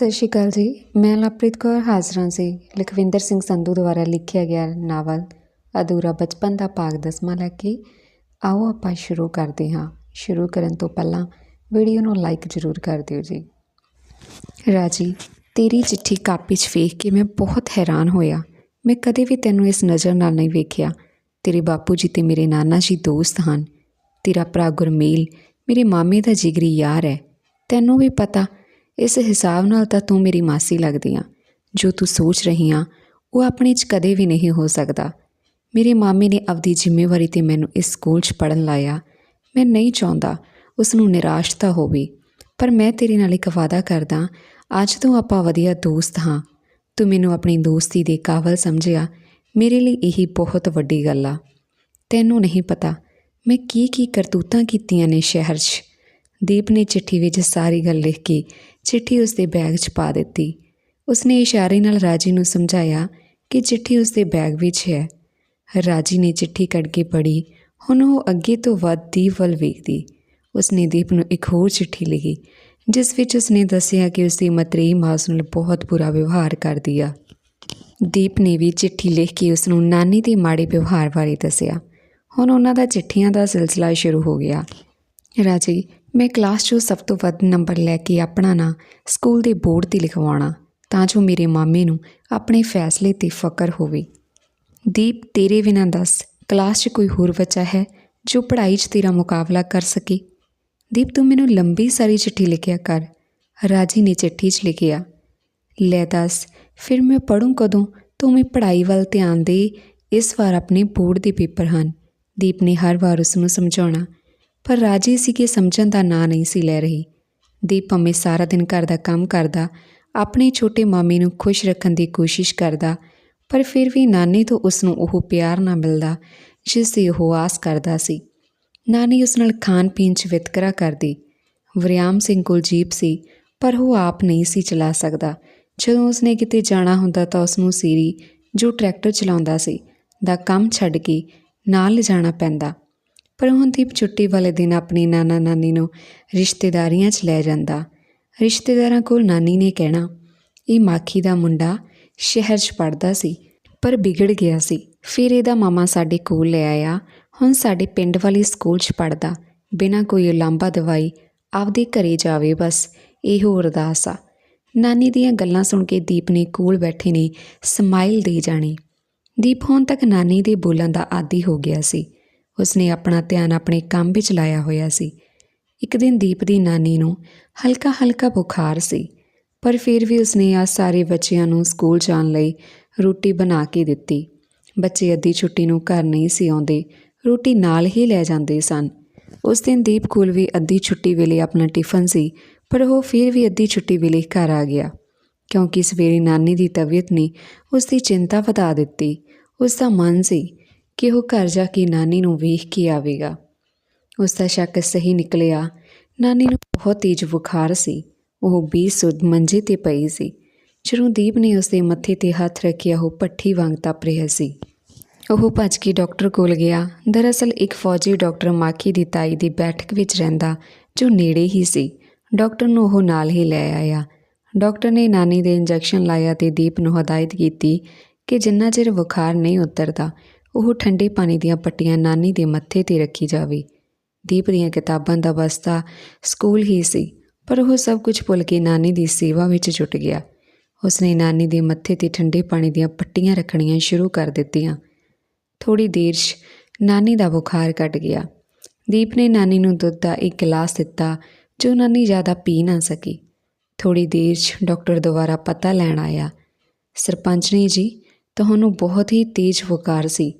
ਸਤਿ ਸ਼੍ਰੀ ਅਕਾਲ ਜੀ। ਮੈਂ ਲਵਪ੍ਰੀਤ ਕੌਰ ਹਾਜ਼ਰਾਂ ਸੀ ਲਖਵਿੰਦਰ ਸਿੰਘ ਸੰਧੂ ਦੁਆਰਾ ਲਿਖਿਆ ਗਿਆ ਨਾਵਲ ਅਧੂਰਾ ਬਚਪਨ ਦਾ ਭਾਗ ਦਸਵਾਂ ਲੈ ਕੇ ਆਓ ਆਪਾਂ ਸ਼ੁਰੂ ਕਰਦੇ ਹਾਂ। ਸ਼ੁਰੂ ਕਰਨ ਤੋਂ ਪਹਿਲਾਂ ਵੀਡੀਓ ਨੂੰ ਲਾਈਕ ਜ਼ਰੂਰ ਕਰ ਦਿਓ ਜੀ। ਰਾਜੀ, ਤੇਰੀ ਚਿੱਠੀ ਕਾਪੀ 'ਚ ਵੇਖ ਕੇ ਮੈਂ ਬਹੁਤ ਹੈਰਾਨ ਹੋਇਆ। ਮੈਂ ਕਦੇ ਵੀ ਤੈਨੂੰ ਇਸ ਨਜ਼ਰ ਨਾਲ ਨਹੀਂ ਵੇਖਿਆ। ਤੇਰੇ ਬਾਪੂ ਜੀ ਤੇ ਮੇਰੇ ਨਾਨਾ ਜੀ ਦੋਸਤ ਹਨ। ਤੇਰਾ ਭਰਾ ਗੁਰਮੇਲ, ਮੇਰੇ ਮਾਮੇ ਦਾ ਜਿਗਰੀ ਯਾਰ ਹੈ। ਤੈਨੂੰ ਵੀ ਪਤਾ ਇਸ ਹਿਸਾਬ ਨਾਲ ਤਾਂ ਤੂੰ ਮੇਰੀ ਮਾਸੀ ਲੱਗਦੀ ਆ ਜੋ ਤੂੰ ਸੋਚ ਰਹੀ ਆ, ਉਹ ਆਪਣੇ 'ਚ ਕਦੇ ਵੀ ਨਹੀਂ ਹੋ ਸਕਦਾ। ਮੇਰੇ ਮਾਮੇ ਨੇ ਆਪਦੀ ਜ਼ਿੰਮੇਵਾਰੀ ਤੇ ਮੈਨੂੰ ਇਸ ਸਕੂਲ 'ਚ ਪੜਨ ਲਾਇਆ। ਮੈਂ ਨਹੀਂ ਚਾਹੁੰਦਾ ਉਸ ਨੂੰ ਨਿਰਾਸ਼ ਤਾਂ ਹੋਵੇ, ਪਰ ਮੈਂ ਤੇਰੇ ਨਾਲ ਇੱਕ ਵਾਅਦਾ ਕਰਦਾ ਅੱਜ ਤੋਂ ਆਪਾਂ ਵਧੀਆ ਦੋਸਤ ਹਾਂ। ਤੂੰ ਮੈਨੂੰ ਆਪਣੀ ਦੋਸਤੀ ਦੇ ਕਾਬਲ ਸਮਝਿਆ। ਮੇਰੇ ਲਈ ਇਹੀ ਬਹੁਤ ਵੱਡੀ ਗੱਲ ਆ। ਤੈਨੂੰ ਨਹੀਂ ਪਤਾ, ਮੈਂ ਕੀ ਕੀ ਕਰਤੂਤਾਂ ਕੀਤੀਆਂ ਨੇ ਸ਼ਹਿਰ 'ਚ। ਦੀਪ ਨੇ ਚਿੱਠੀ ਵਿੱਚ ਸਾਰੀ ਗੱਲ ਲਿਖ ਕੇ ਚਿੱਠੀ ਉਸਦੇ ਬੈਗ 'ਚ ਪਾ ਦਿੱਤੀ। ਉਸਨੇ ਇਸ਼ਾਰੇ ਨਾਲ ਰਾਜੀ ਨੂੰ ਸਮਝਾਇਆ ਕਿ ਚਿੱਠੀ ਉਸਦੇ ਬੈਗ ਵਿੱਚ ਹੈ। ਰਾਜੀ ਨੇ ਚਿੱਠੀ ਕੱਢ ਕੇ ਪੜ੍ਹੀ। ਹੁਣ ਉਹ ਅੱਗੇ ਤੋਂ ਵੱਧ ਦੀਪ ਵੱਲ ਵੇਖਦੀ। ਉਸਨੇ ਦੀਪ ਨੂੰ ਇੱਕ ਹੋਰ ਚਿੱਠੀ ਲਿਖੀ, ਜਿਸ ਵਿੱਚ ਉਸਨੇ ਦੱਸਿਆ ਕਿ ਉਸਦੀ ਮਤਰੇਈ ਮਾਸ ਉਸ ਨਾਲ ਬਹੁਤ ਬੁਰਾ ਵਿਵਹਾਰ ਕਰਦੀ ਆ। ਦੀਪ ਨੇ ਵੀ ਚਿੱਠੀ ਲਿਖ ਕੇ ਉਸ ਨੂੰ ਨਾਨੀ ਦੇ ਮਾੜੇ ਵਿਵਹਾਰ ਬਾਰੇ ਦੱਸਿਆ। ਹੁਣ ਉਹਨਾਂ ਦਾ ਚਿੱਠੀਆਂ ਦਾ ਸਿਲਸਿਲਾ ਸ਼ੁਰੂ ਹੋ ਗਿਆ। ਰਾਜੀ ਮੈਂ ਕਲਾਸ 'ਚੋਂ ਸਭ ਤੋਂ ਵੱਧ ਨੰਬਰ ਲੈ ਕੇ ਆਪਣਾ ਨਾਂ ਸਕੂਲ ਦੇ ਬੋਰਡ ਤੇ ਲਿਖਵਾਉਣਾ, ਤਾਂ ਜੋ ਮੇਰੇ ਮਾਮੇ ਨੂੰ ਆਪਣੇ ਫੈਸਲੇ ਤੇ ਫਕਰ ਹੋਵੇ। ਦੀਪ, ਤੇਰੇ ਬਿਨਾਂ ਦੱਸ, ਕਲਾਸ 'ਚ ਕੋਈ ਹੋਰ ਬੱਚਾ ਹੈ ਜੋ ਪੜ੍ਹਾਈ 'ਚ ਤੇਰਾ ਮੁਕਾਬਲਾ ਕਰ ਸਕੇ? ਦੀਪ, ਤੂੰ ਮੈਨੂੰ ਲੰਬੀ ਸਾਰੀ ਚਿੱਠੀ ਲਿਖਿਆ ਕਰ। ਰਾਜੀ ਨੇ ਚਿੱਠੀ 'ਚ ਲਿਖਿਆ, ਲੈ ਦੱਸ, ਫਿਰ ਮੈਂ ਪੜੂੰ ਕਦੋਂ? ਤੂੰ ਮੈਂ ਪੜ੍ਹਾਈ ਵੱਲ ਧਿਆਨ ਦੇ। ਇਸ ਵਾਰ ਆਪਣੇ ਬੋਰਡ ਦੇ ਪੇਪਰ ਹਨ। ਦੀਪ ਨੇ ਹਰ ਵਾਰ ਉਸ ਨੂੰ ਸਮਝਾਉਣਾ ਪਰ ਰਾਜੀ ਸੀ ਕਿ ਸਮਝਣ ਦਾ ਨਾਂ ਨਹੀਂ ਸੀ ਲੈ ਰਹੀ। ਦੀਪ ਭਾਵੇਂ ਸਾਰਾ ਦਿਨ ਘਰ ਦਾ ਕੰਮ ਕਰਦਾ, ਆਪਣੇ ਛੋਟੇ ਮਾਮੇ ਨੂੰ ਖੁਸ਼ ਰੱਖਣ ਦੀ ਕੋਸ਼ਿਸ਼ ਕਰਦਾ, ਪਰ ਫਿਰ ਵੀ ਨਾਨੀ ਤੋਂ ਉਸ ਨੂੰ ਉਹ ਪਿਆਰ ਨਾ ਮਿਲਦਾ, ਜਿਸ ਦੀ ਉਹ ਆਸ ਕਰਦਾ ਸੀ। ਨਾਨੀ ਉਸ ਨਾਲ ਖਾਣ ਪੀਣ 'ਚ ਵਿਤਕਰਾ ਕਰਦੀ। ਵਰਿਆਮ ਸਿੰਘ ਕੋਲਜੀਪ ਸੀ, ਪਰ ਉਹ ਆਪ ਨਹੀਂ ਸੀ ਚਲਾ ਸਕਦਾ। ਜਦੋਂ ਉਸਨੇ ਕਿਤੇ ਜਾਣਾ ਹੁੰਦਾ ਤਾਂ ਉਸ ਨੂੰ ਸੀਰੀ, ਜੋ ਟਰੈਕਟਰ ਚਲਾਉਂਦਾ ਸੀ, ਦਾ ਕੰਮ ਛੱਡ ਕੇ ਨਾਲ ਲਿਜਾਣਾ ਪੈਂਦਾ। ਪਰ ਹੁਣ ਦੀਪ ਛੁੱਟੀ ਵਾਲੇ ਦਿਨ ਆਪਣੀ ਨਾਨਾ ਨਾਨੀ ਨੂੰ ਰਿਸ਼ਤੇਦਾਰੀਆਂ 'ਚ ਲੈ ਜਾਂਦਾ। ਰਿਸ਼ਤੇਦਾਰਾਂ ਕੋਲ ਨਾਨੀ ਨੇ ਕਹਿਣਾ, ਇਹ ਮਾਖੀ ਦਾ ਮੁੰਡਾ ਸ਼ਹਿਰ 'ਚ ਪੜਦਾ ਸੀ, ਪਰ ਵਿਗੜ ਗਿਆ ਸੀ। ਫਿਰ ਇਹਦਾ ਮਾਮਾ ਸਾਡੇ ਕੋਲ ਲੈ ਆਇਆ। ਹੁਣ ਸਾਡੇ ਪਿੰਡ ਵਾਲੀ ਸਕੂਲ 'ਚ ਪੜਦਾ ਬਿਨਾਂ ਕੋਈ ਉਲਾਂਭਾ ਦਵਾਈ ਆਪਦੇ ਘਰੇ ਜਾਵੇ ਬਸ, ਇਹੋ ਅਰਦਾਸ ਆ। ਨਾਨੀ ਦੀਆਂ ਗੱਲਾਂ ਸੁਣ ਕੇ ਦੀਪ ਨੇ ਕੋਲ ਬੈਠੇ ਨੇ ਸਮਾਈਲ ਦੇ ਜਾਣੀ। ਦੀਪ ਹੁਣ ਤੱਕ ਨਾਨੀ ਦੇ ਬੋਲਾਂ ਦਾ ਆਦੀ ਹੋ ਗਿਆ ਸੀ। ਉਸਨੇ ਆਪਣਾ ਧਿਆਨ ਆਪਣੇ ਕੰਮ ਵਿੱਚ ਲਾਇਆ ਹੋਇਆ ਸੀ। ਇੱਕ ਦਿਨ ਦੀਪ ਦੀ ਨਾਨੀ ਨੂੰ ਹਲਕਾ ਹਲਕਾ ਬੁਖਾਰ ਸੀ, ਪਰ ਫਿਰ ਵੀ ਉਸਨੇ ਆ ਸਾਰੇ ਬੱਚਿਆਂ ਨੂੰ ਸਕੂਲ ਜਾਣ ਲਈ ਰੋਟੀ ਬਣਾ ਕੇ ਦਿੱਤੀ। ਬੱਚੇ ਅੱਧੀ ਛੁੱਟੀ ਨੂੰ ਘਰ ਨਹੀਂ ਸੀ ਆਉਂਦੇ, ਰੋਟੀ ਨਾਲ ਹੀ ਲੈ ਜਾਂਦੇ ਸਨ। ਉਸ ਦਿਨ ਦੀਪ ਕੋਲ ਵੀ ਅੱਧੀ ਛੁੱਟੀ ਵੇਲੇ ਆਪਣਾ ਟਿਫਨ ਸੀ, ਪਰ ਉਹ ਫਿਰ ਵੀ ਅੱਧੀ ਛੁੱਟੀ ਵੇਲੇ ਘਰ ਆ ਗਿਆ, ਕਿਉਂਕਿ ਸਵੇਰੇ ਨਾਨੀ ਦੀ ਤਬੀਅਤ ਨੇ ਉਸ ਦੀ ਚਿੰਤਾ ਵਧਾ ਦਿੱਤੀ। ਉਸ ਦਾ ਮਨ ਸੀ ਕਿ ਉਹ ਘਰ ਜਾ ਕੇ ਨਾਨੀ ਨੂੰ ਵੇਖ ਕੇ ਆਵੇਗਾ। ਉਸ ਦਾ ਸ਼ੱਕ ਸਹੀ ਨਿਕਲਿਆ। ਨਾਨੀ ਨੂੰ ਬਹੁਤ ਤੇਜ਼ ਬੁਖਾਰ ਸੀ। ਉਹ ਬੇਸੁੱਧ ਮੰਜੇ ਤੇ ਪਈ ਸੀ। ਜਦੋਂ ਦੀਪ ਨੇ ਉਸ ਦੇ ਮੱਥੇ ਤੇ ਹੱਥ ਰੱਖਿਆ, ਉਹ ਪੱਠੀ ਵਾਂਗ ਤਪ ਰਿਹਾ ਸੀ। ਉਹ ਭੱਜ ਕੇ ਡਾਕਟਰ ਕੋਲ ਗਿਆ। ਦਰਅਸਲ ਇੱਕ ਫੌਜੀ ਡਾਕਟਰ ਮਾਖੀ ਦੀ ਤਾਈ ਦੀ ਬੈਠਕ ਵਿੱਚ ਰਹਿੰਦਾ, ਜੋ ਨੇੜੇ ਹੀ ਸੀ। ਡਾਕਟਰ ਨੂੰ ਉਹ ਨਾਲ ਹੀ ਲੈ ਆਇਆ। ਡਾਕਟਰ ਨੇ ਨਾਨੀ ਦੇ ਇੰਜੈਕਸ਼ਨ ਲਾਇਆ ਤੇ ਦੀਪ ਨੂੰ ਹਦਾਇਤ ਕੀਤੀ ਕਿ ਜਿੰਨਾ ਚਿਰ ਬੁਖਾਰ ਨਹੀਂ ਉਤਰਦਾ ਉਹ ਠੰਡੇ ਪਾਣੀ ਦੀਆਂ ਪੱਟੀਆਂ ਨਾਨੀ ਦੇ ਮੱਥੇ ਤੇ ਰੱਖੀ ਜਾਵੇ। ਦੀਪ ਦੀਆਂ ਕਿਤਾਬਾਂ ਦਾ ਬਸਤਾ ਸਕੂਲ ਹੀ ਸੀ, ਪਰ ਉਹ ਸਭ ਕੁਝ ਭੁੱਲ ਕੇ ਨਾਨੀ ਦੀ ਸੇਵਾ ਵਿੱਚ ਜੁਟ ਗਿਆ। ਉਸਨੇ ਨਾਨੀ ਦੇ ਮੱਥੇ ਤੇ ਠੰਡੇ ਪਾਣੀ ਦੀਆਂ ਪੱਟੀਆਂ ਰੱਖਣੀਆਂ ਸ਼ੁਰੂ ਕਰ ਦਿੱਤੀਆਂ। ਥੋੜੀ ਦੇਰ 'ਚ ਨਾਨੀ ਦਾ ਬੁਖਾਰ ਘਟ ਗਿਆ। ਦੀਪ ਨੇ ਨਾਨੀ ਨੂੰ ਦੁੱਧ ਦਾ ਇੱਕ ਗਲਾਸ ਦਿੱਤਾ, ਜੋ ਨਾਨੀ ਜ਼ਿਆਦਾ ਪੀ ਨਾ ਸਕੀ। ਥੋੜੀ ਦੇਰ 'ਚ ਡਾਕਟਰ ਦੁਬਾਰਾ ਪਤਾ ਲੈਣ ਆਇਆ। ਸਰਪੰਚ ਨੇ ਜੀ ਤੁਹਾਨੂੰ ਬਹੁਤ ਹੀ ਤੇਜ਼ ਬੁਖਾਰ ਸੀ।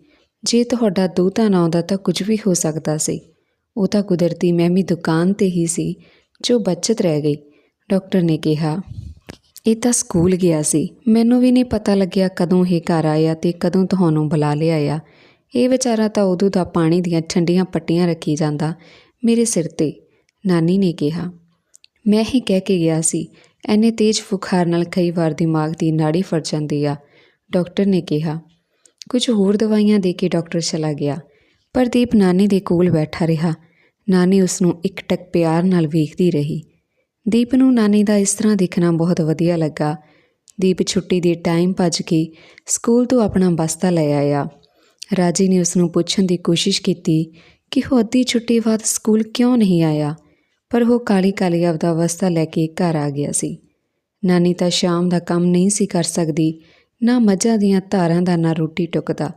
ਜੇ ਤੁਹਾਡਾ ਦੋਤਾ ਨਾ ਆਉਂਦਾ ਤਾਂ ਕੁਝ ਵੀ ਹੋ ਸਕਦਾ ਸੀ। ਉਹ ਤਾਂ ਕੁਦਰਤੀ ਮੈਂ ਵੀ ਦੁਕਾਨ ਤੇ ਹੀ ਸੀ, ਜੋ ਬਚਤ ਰਹਿ ਗਈ। ਡਾਕਟਰ ਨੇ ਕਿਹਾ, ਇਹ ਤਾਂ ਸਕੂਲ ਗਿਆ ਸੀ। ਮੈਨੂੰ ਵੀ ਨਹੀਂ ਪਤਾ ਲੱਗਿਆ ਕਦੋਂ ਇਹ ਘਰ ਆਇਆ ਤੇ ਕਦੋਂ ਤੁਹਾਨੂੰ ਬੁਲਾ ਲਿਆ ਆ। ਇਹ ਵਿਚਾਰਾ ਤਾਂ ਉਦੋਂ ਦਾ ਪਾਣੀ ਦੀਆਂ ਠੰਡੀਆਂ ਪੱਟੀਆਂ ਰੱਖੀ ਜਾਂਦਾ ਮੇਰੇ ਸਿਰ ਤੇ, ਨਾਨੀ ਨੇ ਕਿਹਾ। ਮੈਂ ਹੀ ਕਹਿ ਕੇ ਗਿਆ ਸੀ, ਐਨੇ ਤੇਜ਼ ਫੁਖਾਰ ਨਾਲ ਕਈ ਵਾਰ ਦਿਮਾਗ ਦੀ ਨਾੜੀ ਫਟ ਜਾਂਦੀ ਆ। ਡਾਕਟਰ ਨੇ ਕਿਹਾ। ਕੁਝ ਹੋਰ ਦਵਾਈਆਂ ਦੇ ਕੇ ਡਾਕਟਰ ਚਲਾ ਗਿਆ, ਪਰ ਦੀਪ ਨਾਨੀ ਦੇ ਕੋਲ ਬੈਠਾ ਰਿਹਾ। ਨਾਨੀ ਉਸ ਨੂੰ ਇੱਕ ਟਕ ਪਿਆਰ ਨਾਲ ਵੇਖਦੀ ਰਹੀ। ਦੀਪ ਨੂੰ ਨਾਨੀ ਦਾ ਇਸ ਤਰ੍ਹਾਂ ਦੇਖਣਾ ਬਹੁਤ ਵਧੀਆ ਲੱਗਾ। ਦੀਪ ਛੁੱਟੀ ਦੇ ਟਾਈਮ ਭੱਜ ਕੇ ਸਕੂਲ ਤੋਂ ਆਪਣਾ ਬਸਤਾ ਲੈ ਆਇਆ। ਰਾਜੀ ਨੇ ਉਸ ਨੂੰ ਪੁੱਛਣ ਦੀ ਕੋਸ਼ਿਸ਼ ਕੀਤੀ ਕਿ ਉਹ ਅੱਧੀ ਛੁੱਟੀ ਬਾਅਦ ਸਕੂਲ ਕਿਉਂ ਨਹੀਂ ਆਇਆ, ਪਰ ਉਹ ਕਾਲੀ ਕਾਲੀ ਆਪਦਾ ਬਸਤਾ ਲੈ ਕੇ ਘਰ ਆ ਗਿਆ ਸੀ। ਨਾਨੀ ਤਾਂ ਸ਼ਾਮ ਦਾ ਕੰਮ ਨਹੀਂ ਸੀ ਕਰ ਸਕਦੀ ਨਾ ਮੱਝਾਂ ਦੀਆਂ ਧਾਰਾਂ ਦਾ ਨਾ ਰੋਟੀ ਟੁੱਕਦਾ।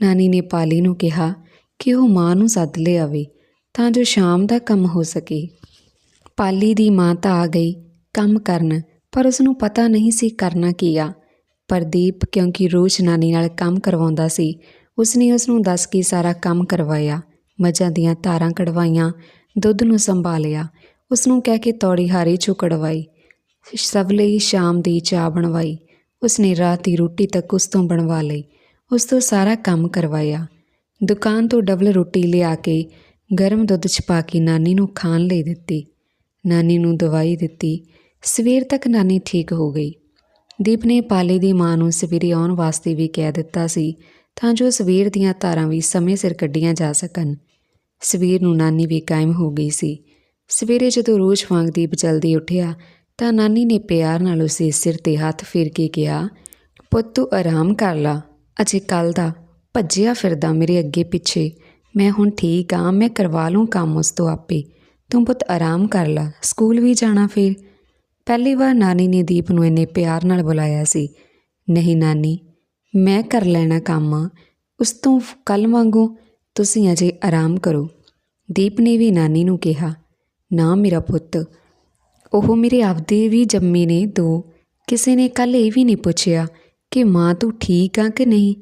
ਨਾਨੀ ਨੇ ਪਾਲੀ ਨੂੰ ਕਿਹਾ ਕਿ ਉਹ ਮਾਂ ਨੂੰ ਸੱਦ ਲਿਆਵੇ ਤਾਂ ਜੋ ਸ਼ਾਮ ਦਾ ਕੰਮ ਹੋ ਸਕੇ। ਪਾਲੀ ਦੀ ਮਾਂ ਤਾਂ ਆ ਗਈ ਕੰਮ ਕਰਨ, ਪਰ ਉਸ ਨੂੰ ਪਤਾ ਨਹੀਂ ਸੀ ਕਰਨਾ ਕੀ ਆ। ਪ੍ਰਦੀਪ ਕਿਉਂਕਿ ਰੋਜ਼ ਨਾਨੀ ਨਾਲ ਕੰਮ ਕਰਵਾਉਂਦਾ ਸੀ, ਉਸਨੇ ਉਸ ਨੂੰ ਦੱਸ ਕੇ ਸਾਰਾ ਕੰਮ ਕਰਵਾਇਆ। ਮੱਝਾਂ ਦੀਆਂ ਧਾਰਾਂ ਕਢਵਾਈਆਂ, ਦੁੱਧ ਨੂੰ ਸੰਭਾਲਿਆ ਉਸ ਨੂੰ ਕਹਿ ਕੇ ਤੌੜੀ ਹਾਰੀ ਚੋਂ ਕਢਵਾਈ ਸਭ ਲਈ ਸ਼ਾਮ ਦੀ ਚਾਹ ਬਣਵਾਈ। ਉਸਨੇ ਰਾਤ ਦੀ ਰੋਟੀ ਤੱਕ ਉਸ ਤੋਂ ਬਣਵਾ ਲਈ। ਉਸ ਤੋਂ ਸਾਰਾ ਕੰਮ ਕਰਵਾਇਆ। ਦੁਕਾਨ ਤੋਂ ਡਬਲ ਰੋਟੀ ਲਿਆ ਕੇ ਗਰਮ ਦੁੱਧ ਚ ਪਾ ਕੇ ਨਾਨੀ ਨੂੰ ਖਾਣ ਲਈ ਦਿੱਤੀ। ਨਾਨੀ ਨੂੰ ਦਵਾਈ ਦਿੱਤੀ। ਸਵੇਰ ਤੱਕ ਨਾਨੀ ਠੀਕ ਹੋ ਗਈ। ਦੀਪ ਨੇ ਪਾਲੇ ਦੀ ਮਾਂ ਨੂੰ ਸਵੇਰੇ ਆਉਣ ਵਾਸਤੇ ਵੀ ਕਹਿ ਦਿੱਤਾ ਸੀ ਤਾਂ ਜੋ ਸਵੇਰ ਦੀਆਂ ਧਾਰਾਂ ਵੀ ਸਮੇਂ ਸਿਰ ਕੱਢੀਆਂ ਜਾ ਸਕਣ। ਸਵੇਰ ਨੂੰ ਨਾਨੀ ਵੀ ਕਾਇਮ ਹੋ ਗਈ ਸੀ। ਸਵੇਰੇ ਜਦੋਂ ਰੋਜ਼ ਵਾਂਗ ਦੀਪ ਜਲਦੀ ਉੱਠਿਆ ਤਾਂ ਨਾਨੀ ਨੇ ਪਿਆਰ ਨਾਲ ਉਸੇ ਸਿਰ ਤੇ ਹੱਥ ਫੇਰ ਕੇ ਕਿਹਾ, ਪੁੱਤ, ਤੂੰ ਆਰਾਮ ਕਰ ਲਾ। ਅਜੇ ਕੱਲ ਦਾ ਭੱਜਿਆ ਫਿਰਦਾ ਮੇਰੇ ਅੱਗੇ ਪਿੱਛੇ। ਮੈਂ ਹੁਣ ਠੀਕ ਆ, ਮੈਂ ਕਰਵਾ ਲੂੰ ਕੰਮ ਉਸ ਤੋਂ ਆਪੇ। ਤੂੰ ਪੁੱਤ ਆਰਾਮ ਕਰ ਲਾ। ਸਕੂਲ ਵੀ ਜਾਣਾ ਫਿਰ? ਪਹਿਲੀ ਵਾਰ ਨਾਨੀ ਨੇ ਦੀਪ ਨੂੰ ਇੰਨੇ ਪਿਆਰ ਨਾਲ ਬੁਲਾਇਆ ਸੀ। ਨਹੀਂ ਨਾਨੀ, ਮੈਂ ਕਰ ਲੈਣਾ ਕੰਮ ਉਸ ਤੋਂ ਕੱਲ ਵਾਂਗੂ ਤੁਸੀਂ ਅਜੇ ਆਰਾਮ ਕਰੋ। ਦੀਪ ਨੇ ਵੀ ਨਾਨੀ ਨੂੰ ਕਿਹਾ, ਨਾ ਮੇਰਾ ਪੁੱਤ ਉਹ ਮੇਰੇ ਆਪਦੇ ਵੀ ਜੰਮੇ ਨੇ ਦੋ। ਕਿਸੇ ਨੇ ਕੱਲ ਇਹ ਵੀ ਨਹੀਂ ਪੁੱਛਿਆ ਕਿ ਮਾਂ ਤੂੰ ਠੀਕ ਆ ਕਿ ਨਹੀਂ?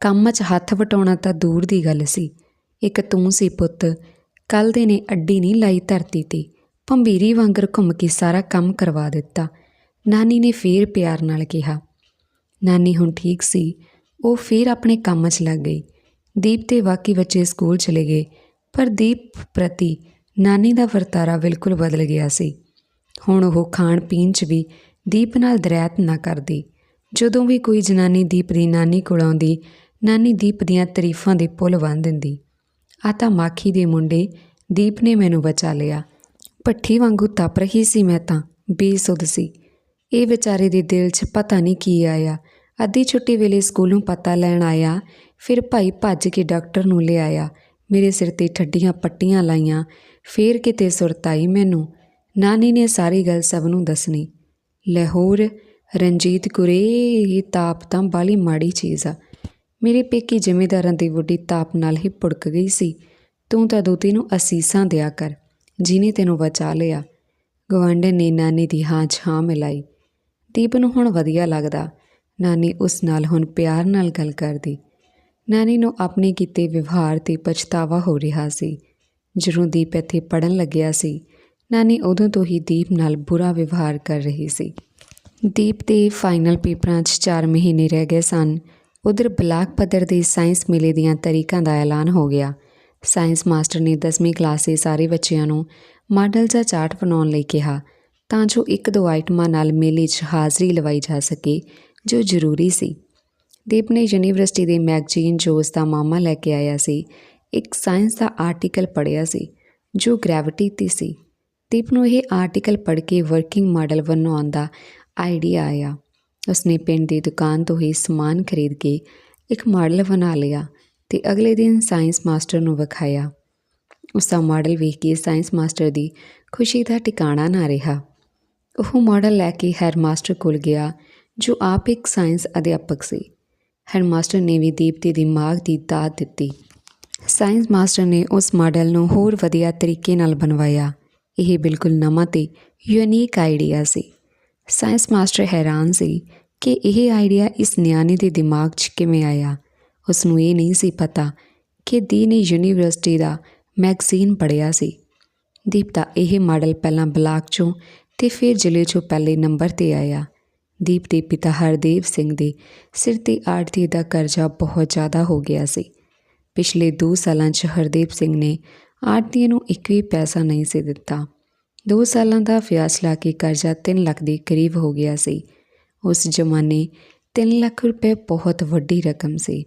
ਕੰਮ 'ਚ ਹੱਥ ਵਟਾਉਣਾ ਤਾਂ ਦੂਰ ਦੀ ਗੱਲ ਸੀ। ਇੱਕ ਤੂੰ ਸੀ ਪੁੱਤ। ਕੱਲ ਦੇ ਨੇ ਅੱਡੀ ਨਹੀਂ ਲਾਈ ਧਰਤੀ ਤੇ। ਭੰਬੀਰੀ ਵਾਂਗਰ ਘੁੰਮ ਕੇ ਸਾਰਾ ਕੰਮ ਕਰਵਾ ਦਿੱਤਾ। ਨਾਨੀ ਨੇ ਫੇਰ ਪਿਆਰ ਨਾਲ ਕਿਹਾ। ਨਾਨੀ ਹੁਣ ਠੀਕ ਸੀ। ਉਹ ਫੇਰ ਆਪਣੇ ਕੰਮ 'ਚ ਲੱਗ ਗਈ। ਦੀਪ ਤੇ ਬਾਕੀ ਬੱਚੇ ਸਕੂਲ ਚਲੇ ਗਏ। ਪਰ ਦੀਪ ਪ੍ਰਤੀ ਨਾਨੀ ਦਾ ਵਰਤਾਰਾ ਬਿਲਕੁਲ ਬਦਲ ਗਿਆ ਸੀ। ਹੁਣ ਉਹ ਖਾਣ ਪੀਣ 'ਚ ਵੀ ਦੀਪ ਨਾਲ ਦਰਿਆਤ ਨਾ ਕਰਦੀ। ਜਦੋਂ ਵੀ ਕੋਈ ਜਨਾਨੀ ਦੀਪ ਦੀ ਨਾਨੀ ਕੋਲ ਆਉਂਦੀ, ਨਾਨੀ ਦੀਪ ਦੀਆਂ ਤਾਰੀਫਾਂ ਦੇ ਪੁੱਲ ਬੰਨ ਦਿੰਦੀ। ਆ ਤਾਂ ਮਾਖੀ ਦੇ ਮੁੰਡੇ ਦੀਪ ਨੇ ਮੈਨੂੰ ਬਚਾ ਲਿਆ। ਭੱਠੀ ਵਾਂਗੂ ਤਪ ਰਹੀ ਸੀ ਮੈਂ ਤਾਂ, ਬੇਸੁੱਧ ਸੀ। ਇਹ ਵਿਚਾਰੇ ਦੇ ਦਿਲ 'ਚ ਪਤਾ ਨਹੀਂ ਕੀ ਆਇਆ। ਅੱਧੀ ਛੁੱਟੀ ਵੇਲੇ ਸਕੂਲੋਂ ਪਤਾ ਲੈਣ ਆਇਆ, ਫਿਰ ਭਾਈ ਭੱਜ ਕੇ ਡਾਕਟਰ ਨੂੰ ਲਿਆਇਆ। ਮੇਰੇ ਸਿਰ ਤੇ ਠੱਡੀਆਂ ਪੱਟੀਆਂ ਲਾਈਆਂ, ਫੇਰ ਕਿਤੇ ਸੁਰਤਾਈ ਮੈਨੂੰ। ਨਾਨੀ ਨੇ ਸਾਰੀ ਗੱਲ ਸਭ ਨੂੰ ਦੱਸਣੀ। ਲਾਹੌਰ, ਰਣਜੀਤ ਕੁਰੇ, ਇਹ ਤਾਪ ਤਾਂ ਬਾਲੀ ਮਾੜੀ ਚੀਜ਼ ਆ। ਮੇਰੇ ਪੇਕੀ ਜ਼ਿਮੀਦਾਰਾਂ ਦੀ ਵੱਡੀ ਤਾਪ ਨਾਲ ਹੀ ਪੁੜਕ ਗਈ ਸੀ। ਤੂੰ ਤਾਂ ਦੋਤੀ ਨੂੰ ਅਸੀਸਾਂ ਦਿਆ ਕਰ ਜਿਨੇ ਤੈਨੂੰ ਬਚਾ ਲਿਆ। ਗਵਾਂਢਣ ਨੇ ਨਾਨੀ ਦੀ ਹਾਂ ਛਾਂ ਮਿਲਾਈ। ਦੀਪ ਨੂੰ ਹੁਣ ਵਧੀਆ ਲੱਗਦਾ। ਨਾਨੀ ਉਸ ਨਾਲ ਹੁਣ ਪਿਆਰ ਨਾਲ ਗੱਲ ਕਰਦੀ। ਨਾਨੀ ਨੂੰ ਆਪਣੇ ਕੀਤੇ ਵਿਵਹਾਰ ਤੇ ਪਛਤਾਵਾ ਹੋ ਰਿਹਾ ਸੀ। ਜਦੋਂ ਦੀਪ ਇੱਥੇ ਪੜਨ ਲੱਗਿਆ ਸੀ ਨਾਨੀ ਉਦੋਂ ਤੋਂ ਹੀ ਦੀਪ ਨਾਲ ਬੁਰਾ ਵਿਵਹਾਰ ਕਰ ਰਹੀ ਸੀ। ਦੀਪ ਦੇ ਫਾਈਨਲ ਪੇਪਰਾਂ 'ਚ 4 ਮਹੀਨੇ ਰਹਿ ਗਏ ਸਨ। ਉਧਰ ਬਲਾਕ ਪੱਧਰ ਦੇ ਸਾਇੰਸ ਮੇਲੇ ਦੀਆਂ ਤਰੀਕਾਂ ਦਾ ਐਲਾਨ ਹੋ ਗਿਆ। ਸਾਇੰਸ ਮਾਸਟਰ ਨੇ 10ਵੀਂ ਕਲਾਸ ਦੇ ਸਾਰੇ ਬੱਚਿਆਂ ਨੂੰ ਮਾਡਲ ਜਾਂ ਚਾਰਟ ਬਣਾਉਣ ਲਈ ਕਿਹਾ, ਤਾਂ ਜੋ ਇੱਕ ਦੋ ਆਈਟਮਾਂ ਨਾਲ ਮੇਲੇ 'ਚ ਹਾਜ਼ਰੀ ਲਵਾਈ ਜਾ ਸਕੇ, ਜੋ ਜ਼ਰੂਰੀ ਸੀ। ਦੀਪ ਨੇ ਯੂਨੀਵਰਸਿਟੀ ਦੇ ਮੈਗਜ਼ੀਨ ਜੋ ਦਾ ਮਾਮਾ ਲੈ ਕੇ ਆਇਆ ਸੀ। ਇੱਕ ਸਾਇੰਸ ਦਾ ਆਰਟੀਕਲ ਪੜ੍ਹਿਆ ਸੀ, ਜੋ ਗ੍ਰੈਵਿਟੀ ਤੇ ਸੀ। ਦੀਪ ਨੂੰ ਇਹ ਆਰਟੀਕਲ ਪੜ੍ਹ ਕੇ ਵਰਕਿੰਗ ਮਾਡਲ ਬਣਾਉਣ ਦਾ ਆਈਡੀਆ ਆਇਆ। ਉਸਨੇ ਪਿੰਡ ਦੀ ਦੁਕਾਨ ਤੋਂ ਹੀ ਸਮਾਨ ਖਰੀਦ ਕੇ ਇੱਕ ਮਾਡਲ ਬਣਾ ਲਿਆ ਤੇ ਅਗਲੇ ਦਿਨ ਸਾਇੰਸ ਮਾਸਟਰ ਨੂੰ ਵਿਖਾਇਆ। ਉਸ ਦਾ ਮਾਡਲ ਵੇਖ ਕੇ ਸਾਇੰਸ ਮਾਸਟਰ ਦੀ ਖੁਸ਼ੀ ਦਾ ਟਿਕਾਣਾ ਨਾ ਰਿਹਾ। ਉਹ ਮਾਡਲ ਲੈ ਕੇ ਹੈਡ ਮਾਸਟਰ ਕੋਲ ਗਿਆ, ਜੋ ਆਪ ਇੱਕ ਸਾਇੰਸ ਅਧਿਆਪਕ ਸੀ। ਹੈਡ ਮਾਸਟਰ ਨੇ ਵੀ ਦੀਪ ਦੇ ਦਿਮਾਗ ਦੀ ਦਾਤ ਦਿੱਤੀ। ਸਾਇੰਸ ਮਾਸਟਰ ਨੇ ਉਸ ਮਾਡਲ ਨੂੰ ਹੋਰ ਵਧੀਆ ਤਰੀਕੇ ਨਾਲ ਬਣਵਾਇਆ। ਇਹ ਬਿਲਕੁਲ ਨਵਾਂ ਤੇ ਯੂਨੀਕ ਆਈਡੀਆ ਸੀ। ਸਾਇੰਸ ਮਾਸਟਰ ਹੈਰਾਨ ਸੀ ਕਿ ਇਹ ਆਈਡੀਆ ਇਸ ਨਿਆਣੇ ਦੇ ਦਿਮਾਗ 'ਚ ਕਿਵੇਂ ਆਇਆ। ਉਸ ਨੂੰ ਇਹ ਨਹੀਂ ਸੀ ਪਤਾ ਕਿ ਦੀ ਨੇ ਯੂਨੀਵਰਸਿਟੀ ਦਾ ਮੈਗਜ਼ੀਨ ਪੜ੍ਹਿਆ ਸੀ। ਦੀਪ ਦਾ ਇਹ ਮਾਡਲ ਪਹਿਲਾਂ ਬਲਾਕ 'ਚੋਂ ਤੇ ਫਿਰ ਜ਼ਿਲ੍ਹੇ 'ਚੋਂ ਪਹਿਲੇ ਨੰਬਰ ਤੇ ਆਇਆ। ਦੀਪ ਦੇ ਪਿਤਾ ਹਰਦੇਵ ਸਿੰਘ ਦੇ ਸਿਰ ਤੇ ਆੜਤੀ ਦਾ ਕਰਜ਼ਾ ਬਹੁਤ ਜ਼ਿਆਦਾ ਹੋ ਗਿਆ ਸੀ। ਪਿਛਲੇ 2 ਸਾਲਾਂ 'ਚ ਹਰਦੇਵ ਸਿੰਘ ਨੇ ਆੜਤੀ ਨੂੰ ਇੱਕ ਵੀ ਪੈਸਾ ਨਹੀਂ ਸੀ ਦਿੱਤਾ। 2 ਸਾਲਾਂ ਦਾ ਵਿਆਜ ਲਾ ਕੇ ਕਰਜ਼ਾ 3 ਲੱਖ ਦੇ ਕਰੀਬ ਹੋ ਗਿਆ ਸੀ। ਉਸ ਜ਼ਮਾਨੇ 3 ਲੱਖ ਰੁਪਏ ਬਹੁਤ ਵੱਡੀ ਰਕਮ ਸੀ।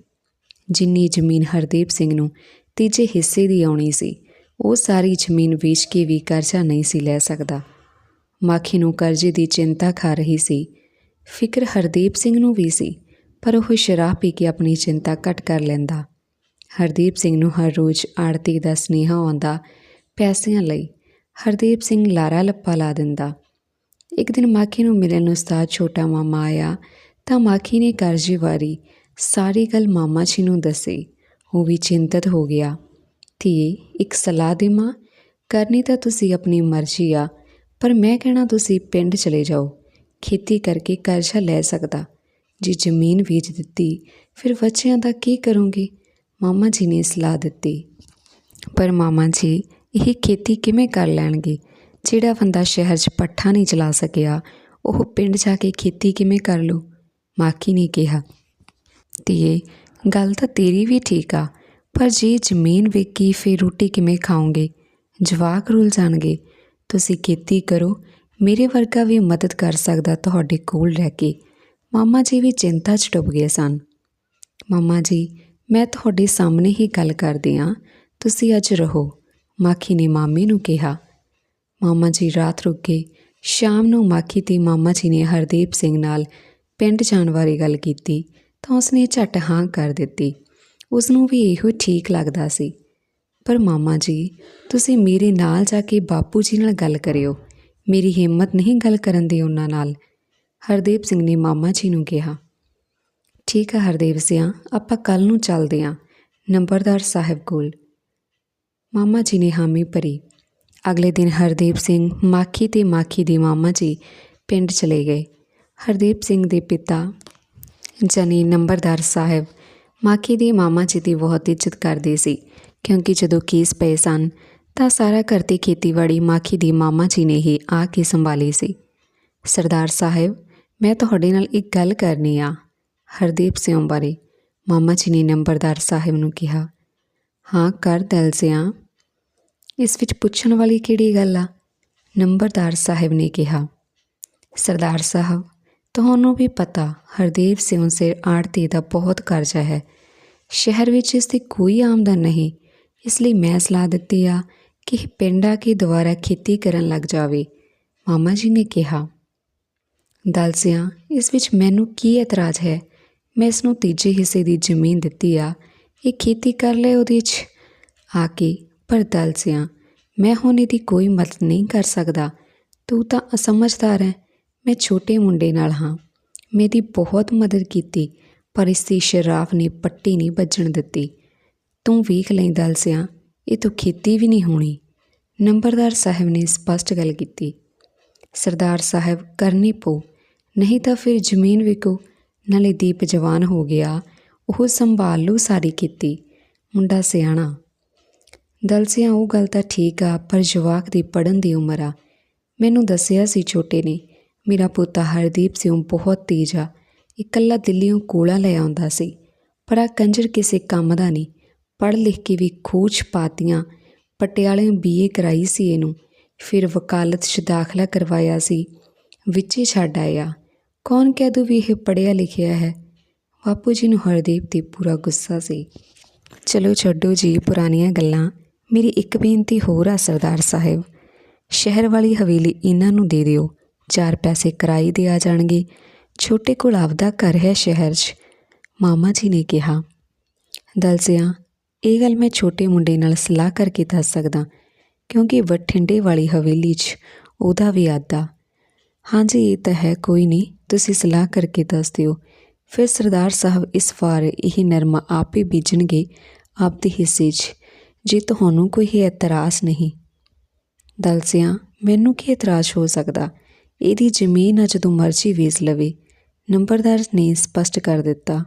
ਜਿੰਨੀ ਜ਼ਮੀਨ ਹਰਦੀਪ ਸਿੰਘ ਨੂੰ ਤੀਜੇ ਹਿੱਸੇ ਦੀ ਆਉਣੀ ਸੀ, ਉਹ ਸਾਰੀ ਜ਼ਮੀਨ ਵੇਚ ਕੇ ਵੀ ਕਰਜ਼ਾ ਨਹੀਂ ਸੀ ਲੈ ਸਕਦਾ। ਮਾਖੀ ਨੂੰ ਕਰਜ਼ੇ ਦੀ ਚਿੰਤਾ ਖਾ ਰਹੀ ਸੀ। ਫਿਕਰ ਹਰਦੀਪ ਸਿੰਘ ਨੂੰ ਵੀ ਸੀ, ਪਰ ਉਹ ਸ਼ਰਾਬ ਪੀ ਕੇ ਆਪਣੀ ਚਿੰਤਾ ਘਟ ਕਰ ਲੈਂਦਾ। ਹਰਦੀਪ ਸਿੰਘ ਨੂੰ ਹਰ ਰੋਜ਼ ਆੜਤੀ ਦਾ ਸਨੇਹਾ ਆਉਂਦਾ ਪੈਸਿਆਂ ਲਈ। ਹਰਦੀਪ ਸਿੰਘ ਲਾਰਾ ਲੱਪਾ ਲਾ ਦਿੰਦਾ। ਇੱਕ ਦਿਨ ਮਾਖੀ ਨੂੰ ਮਿਲਣ ਉਸਤਾਦ ਛੋਟਾ ਮਾਮਾ ਆਇਆ ਤਾਂ ਮਾਖੀ ਨੇ ਕਰਜ਼ੇ ਵਾਰੀ ਸਾਰੀ ਗੱਲ ਮਾਮਾ ਜੀ ਨੂੰ ਦੱਸੀ। ਉਹ ਵੀ ਚਿੰਤਤ ਹੋ ਗਿਆ। ਧੀਏ ਇੱਕ ਸਲਾਹ ਦੇ ਮਾਂ ਕਰਨੀ ਤਾਂ ਤੁਸੀਂ ਆਪਣੀ ਮਰਜ਼ੀ ਆ, ਪਰ ਮੈਂ ਕਹਿਣਾ ਤੁਸੀਂ ਪਿੰਡ ਚਲੇ ਜਾਓ। ਖੇਤੀ ਕਰਕੇ ਕਰਜ਼ਾ ਲੈ ਸਕਦਾ। ਜੇ ਜ਼ਮੀਨ ਵੇਚ ਦਿੱਤੀ, ਫਿਰ ਬੱਚਿਆਂ ਦਾ ਕੀ ਕਰੋਗੇ? ਮਾਮਾ ਜੀ ਨੇ ਸਲਾਹ ਦਿੱਤੀ। ਪਰ ਮਾਮਾ ਜੀ, ਇਹ ਖੇਤੀ ਕਿਵੇਂ ਕਰ ਲੈਣਗੇ? ਜਿਹੜਾ ਬੰਦਾ ਸ਼ਹਿਰ 'ਚ ਪੱਠਾ ਨਹੀਂ ਚਲਾ ਸਕਿਆ, ਉਹ ਪਿੰਡ ਜਾ ਕੇ ਖੇਤੀ ਕਿਵੇਂ ਕਰ ਲੂ? ਮਾਕੀ ਨੇ ਕਿਹਾ, ਧੀਏ, ਗੱਲ ਤਾਂ ਤੇਰੀ ਵੀ ਠੀਕ ਆ, ਪਰ ਜੇ ਜ਼ਮੀਨ ਵੇਚੀ ਫਿਰ ਰੋਟੀ ਕਿਵੇਂ ਖਾਓਗੇ? ਜਵਾਕ ਰੁੱਲ ਜਾਣਗੇ। ਤੁਸੀਂ ਖੇਤੀ ਕਰੋ, ਮੇਰੇ ਵਰਗਾ ਵੀ ਮਦਦ ਕਰ ਸਕਦਾ ਤੁਹਾਡੇ ਕੋਲ ਰਹਿ ਕੇ। ਮਾਮਾ ਜੀ ਵੀ ਚਿੰਤਾ 'ਚ ਡੁੱਬ ਗਏ ਸਨ। ਮਾਮਾ ਜੀ ਮੈਂ ਤੁਹਾਡੇ ਸਾਹਮਣੇ ਹੀ ਗੱਲ ਕਰਦੀ ਹਾਂ ਤੁਸੀਂ ਅੱਜ ਰਹੋ, ਮਾਖੀ ਨੇ ਮਾਮੇ ਨੂੰ ਕਿਹਾ। ਮਾਮਾ ਜੀ ਰਾਤ ਰੁਕ। ਗਏ ਸ਼ਾਮ ਨੂੰ ਮਾਖੀ ਤੇ ਮਾਮਾ ਜੀ ਨੇ ਹਰਦੀਪ ਸਿੰਘ ਨਾਲ ਪਿੰਡ ਜਾਣ ਬਾਰੇ ਗੱਲ ਕੀਤੀ ਤਾਂ ਉਸਨੇ ਝੱਟ ਹਾਂ ਕਰ ਦਿੱਤੀ। ਉਸ ਨੂੰ ਵੀ ਇਹੋ ਠੀਕ ਲੱਗਦਾ ਸੀ। ਪਰ ਮਾਮਾ ਜੀ, ਤੁਸੀਂ ਮੇਰੇ ਨਾਲ ਜਾ ਕੇ ਬਾਪੂ ਜੀ ਨਾਲ ਗੱਲ ਕਰਿਓ। ਮੇਰੀ ਹਿੰਮਤ ਨਹੀਂ ਗੱਲ ਕਰਨ ਦੀ ਉਹਨਾਂ ਨਾਲ। ਹਰਦੀਪ ਸਿੰਘ ਨੇ ਮਾਮਾ ਜੀ ਨੂੰ ਕਿਹਾ। ਠੀਕ ਹੈ ਹਰਦੇਵ ਸਿਆ, ਆਪਾਂ ਕੱਲ ਨੂੰ ਚੱਲਦੇ ਹਾਂ, ਨੰਬਰਦਾਰ ਸਾਹਿਬ ਕੋਲ। ਮਾਮਾ ਜੀ ਨੇ ਹਾਮੀ ਭਰੀ। ਅਗਲੇ ਦਿਨ ਹਰਦੀਪ ਸਿੰਘ ਮਾਖੀ ਤੇ ਮਾਖੀ ਦੇ ਮਾਮਾ ਜੀ ਪਿੰਡ ਚਲੇ ਗਏ। ਹਰਦੀਪ ਸਿੰਘ ਦੇ ਪਿਤਾ ਜਨੀ ਨੰਬਰਦਾਰ ਸਾਹਿਬ ਮਾਖੀ ਦੇ ਮਾਮਾ ਜੀ ਦੀ ਬਹੁਤ ਇੱਜ਼ਤ ਕਰਦੇ ਸੀ, ਕਿਉਂਕਿ ਜਦੋਂ ਕੇਸ ਪਏ ਸਨ, ਤਾਂ ਸਾਰਾ ਘਰ ਤੇ ਖੇਤੀਬਾੜੀ ਮਾਖੀ ਦੇ ਮਾਮਾ ਜੀ ਨੇ ਹੀ ਆ ਕੇ ਸੰਭਾਲੀ ਸੀ। ਸਰਦਾਰ ਸਾਹਿਬ, ਮੈਂ ਤੁਹਾਡੇ ਨਾਲ ਇੱਕ ਗੱਲ ਕਰਨੀ ਆ। ਹਰਦੀਪ ਸਿੰਘ ਬਾਰੇ ਮਾਮਾ ਜੀ ਨੇ ਨੰਬਰਦਾਰ ਸਾਹਿਬ ਨੂੰ ਕਿਹਾ, ਹਾਂ, ਕਰ ਦਿਲ ਇਸ ਵਿੱਚ ਪੁੱਛਣ ਵਾਲੀ ਕਿਹੜੀ ਗੱਲ ਆ? ਨੰਬਰਦਾਰ ਸਾਹਿਬ ਨੇ ਕਿਹਾ, ਸਰਦਾਰ ਸਾਹਿਬ, ਤੁਹਾਨੂੰ ਵੀ ਪਤਾ ਹਰਦੇਵ ਸਿੰਘ ਸਿਰ ਆੜਤੀ ਦਾ ਬਹੁਤ ਕਰਜ਼ਾ ਹੈ। ਸ਼ਹਿਰ ਵਿੱਚ ਇਸ ਦੀ ਕੋਈ ਆਮਦਨ ਨਹੀਂ। ਇਸ ਲਈ ਮੈਂ ਸਲਾਹ ਦਿੱਤੀ ਆ ਕਿ ਇਹ ਪਿੰਡ ਆ ਕੇ ਦੁਬਾਰਾ ਖੇਤੀ ਕਰਨ ਲੱਗ ਜਾਵੇ। ਮਾਮਾ ਜੀ ਨੇ ਕਿਹਾ ਦਲਸਿਆਂ ਇਸ ਵਿੱਚ ਮੈਨੂੰ ਕੀ ਇਤਰਾਜ਼ ਹੈ? ਮੈਂ ਇਸ ਨੂੰ ਤੀਜੇ ਹਿੱਸੇ ਦੀ ਜ਼ਮੀਨ ਦਿੱਤੀ ਆ। ਇਹ ਖੇਤੀ ਕਰ ਲੈ ਉਹਦੇ 'ਚ। ਆ ਕੇ ਪਰ ਦਲਸਿਆਂ ਮੈਂ ਹੁਣ ਇਹਦੀ ਕੋਈ ਮਦਦ ਨਹੀਂ ਕਰ ਸਕਦਾ। ਤੂੰ ਤਾਂ ਅਸਮਝਦਾਰ ਹੈ ਮੈਂ ਛੋਟੇ ਮੁੰਡੇ ਨਾਲ ਹਾਂ। ਮੇਰੀ ਬਹੁਤ ਮਦਦ ਕੀਤੀ, ਪਰ ਇਸ ਦੀ ਸ਼ਰਾਫ ਨੇ ਪੱਟੀ ਨਹੀਂ ਵੱਜਣ ਦਿੱਤੀ। ਤੂੰ ਵੇਖ ਲਈ ਦਲਸਿਆਂ ਇਹ ਤੋਂ ਖੇਤੀ ਵੀ ਨਹੀਂ ਹੋਣੀ। ਨੰਬਰਦਾਰ ਸਾਹਿਬ ਨੇ ਸਪਸ਼ਟ ਗੱਲ ਕੀਤੀ। ਸਰਦਾਰ ਸਾਹਿਬ ਕਰਨੀ ਪਊ। ਨਹੀਂ ਤਾਂ ਫਿਰ ਜ਼ਮੀਨ ਵਿਕੋ ਨਾਲੇ ਦੀਪ ਜਵਾਨ ਹੋ ਗਿਆ, ਉਹ ਸੰਭਾਲ ਲੂ ਸਾਰੀ ਕੀਤੀ। ਮੁੰਡਾ ਸਿਆਣਾ। ਦਲਸਿਆ ਉਹ ਗੱਲ ਤਾਂ ਠੀਕ ਆ, ਪਰ ਜਵਾਕ ਦੀ ਪੜਨ ਦੀ ਉਮਰ ਆ। ਮੈਨੂੰ ਦੱਸਿਆ ਸੀ ਛੋਟੇ ਨੇ, ਮੇਰਾ ਪੁੱਤ ਹਰਦੀਪ ਸਿੰਘ ਬਹੁਤ ਤੇਜ਼ ਆ। ਇਕੱਲਾ ਦਿੱਲੀੋਂ ਕੋਲਾ ਲੈ ਆਉਂਦਾ ਸੀ, ਪਰ ਆ ਕੰਜਰ ਕਿਸੇ ਕੰਮ ਦਾ ਨਹੀਂ। ਪੜ੍ਹ ਲਿਖ ਕੇ ਵੀ ਖੂਚ ਪਾਤੀਆਂ ਪਟਿਆਲੇ ਬੀਏ ਕਰਾਈ ਸੀ ਇਹਨੂੰ। ਫਿਰ ਵਕਾਲਤ 'ਚ ਦਾਖਲਾ ਕਰਵਾਇਆ ਸੀ, ਵਿੱਚੇ ਛੱਡ ਆਇਆ। ਕੌਣ ਕਹਿ ਦੂ ਵੀ ਇਹ ਪੜਿਆ ਲਿਖਿਆ ਹੈ? ਬਾਪੂ ਜੀ ਨੂੰ ਹਰਦੀਪ ਤੇ ਪੂਰਾ ਗੁੱਸਾ ਸੀ। ਚਲੋ ਛੱਡੋ ਜੀ ਪੁਰਾਣੀਆਂ ਗੱਲਾਂ। ਮੇਰੀ ਇੱਕ ਬੇਨਤੀ ਹੋਰ ਆ ਸਰਦਾਰ ਸਾਹਿਬ। ਸ਼ਹਿਰ ਵਾਲੀ ਹਵੇਲੀ ਇਹਨਾਂ ਨੂੰ ਦੇ ਦਿਓ। ਚਾਰ ਪੈਸੇ ਕਿਰਾਏ ਦੇ ਆ ਜਾਣਗੇ। ਛੋਟੇ ਕੋਲ ਆਪਦਾ ਘਰ ਹੈ ਸ਼ਹਿਰ 'ਚ। ਮਾਮਾ ਜੀ ਨੇ ਕਿਹਾ ਦਲਸਿਆਂ ਇਹ ਗੱਲ ਮੈਂ ਛੋਟੇ ਮੁੰਡੇ ਨਾਲ ਸਲਾਹ ਕਰਕੇ ਦੱਸ ਸਕਦਾ, ਕਿਉਂਕਿ ਬਠਿੰਡੇ ਵਾਲੀ ਹਵੇਲੀ 'ਚ ਉਹਦਾ ਵੀ ਆਦਾ ਹਾਂਜੀ ਇਹ ਤਾਂ ਹੈ, ਕੋਈ ਨਹੀਂ, ਤੁਸੀਂ ਸਲਾਹ ਕਰਕੇ ਦੱਸ ਦਿਓ। ਫਿਰ ਸਰਦਾਰ ਸਾਹਿਬ ਇਸ ਵਾਰ ਇਹ ਨਰਮਾ ਆਪ ਹੀ ਬੀਜਣਗੇ ਆਪਦੇ ਹਿੱਸੇ 'ਚ, ਜੇ ਤੁਹਾਨੂੰ ਕੋਈ ਇਤਰਾਜ਼ ਨਹੀਂ। ਦਲਸਿਆਂ, ਮੈਨੂੰ ਕੀ ਇਤਰਾਜ਼ ਹੋ ਸਕਦਾ? ਇਹਦੀ ਜ਼ਮੀਨ ਆ ਜਦੋਂ ਮਰਜ਼ੀ ਵੇਚ ਲਵੇ। ਨੰਬਰਦਾਰ ਨੇ ਸਪਸ਼ਟ ਕਰ ਦਿੱਤਾ।